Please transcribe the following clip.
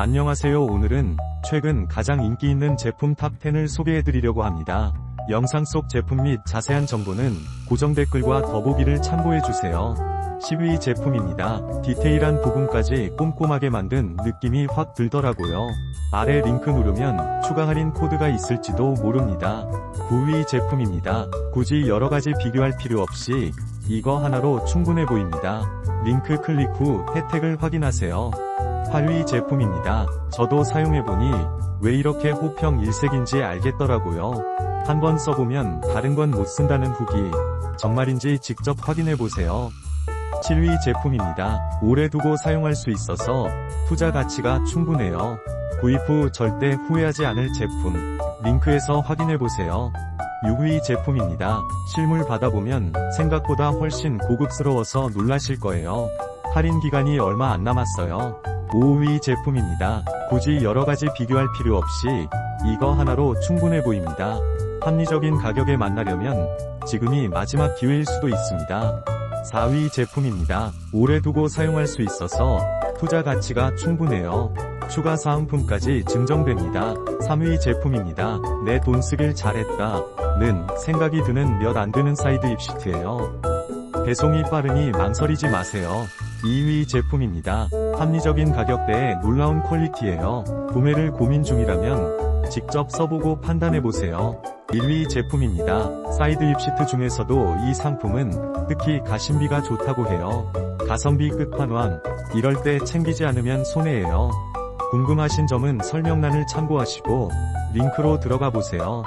안녕하세요 오늘은 최근 가장 인기 있는 제품 탑10을 소개해드리려고 합니다. 영상 속 제품 및 자세한 정보는 고정 댓글과 더보기를 참고해주세요. 10위 제품입니다. 디테일한 부분까지 꼼꼼하게 만든 느낌이 확 들더라고요. 아래 링크 누르면 추가 할인 코드가 있을지도 모릅니다. 9위 제품입니다. 굳이 여러가지 비교할 필요 없이 이거 하나로 충분해 보입니다. 링크 클릭 후 혜택을 확인하세요. 8위 제품입니다. 저도 사용해보니 왜 이렇게 호평 일색인지 알겠더라고요. 한번 써보면 다른 건 못 쓴다는 후기 정말인지 직접 확인해보세요. 7위 제품입니다. 오래 두고 사용할 수 있어서 투자 가치가 충분해요. 구입 후 절대 후회하지 않을 제품 링크에서 확인해보세요. 6위 제품입니다. 실물 받아보면 생각보다 훨씬 고급스러워서 놀라실 거예요. 할인 기간이 얼마 안 남았어요. 5위 제품입니다. 굳이 여러가지 비교할 필요 없이 이거 하나로 충분해 보입니다. 합리적인 가격에 만나려면 지금이 마지막 기회일 수도 있습니다. 4위 제품입니다. 오래 두고 사용할 수 있어서 투자 가치가 충분해요. 추가 사은품까지 증정됩니다. 3위 제품입니다. 내 돈 쓰길 잘했다. 는 생각이 드는 몇 안 되는 사이드 입시트예요. 배송이 빠르니 망설이지 마세요. 2위 제품입니다. 합리적인 가격대에 놀라운 퀄리티예요. 구매를 고민 중이라면 직접 써보고 판단해보세요. 1위 제품입니다. 사이드 입시트 중에서도 이 상품은 특히 가심비가 좋다고 해요. 가성비 끝판왕. 이럴 때 챙기지 않으면 손해예요. 궁금하신 점은 설명란을 참고하시고 링크로 들어가 보세요.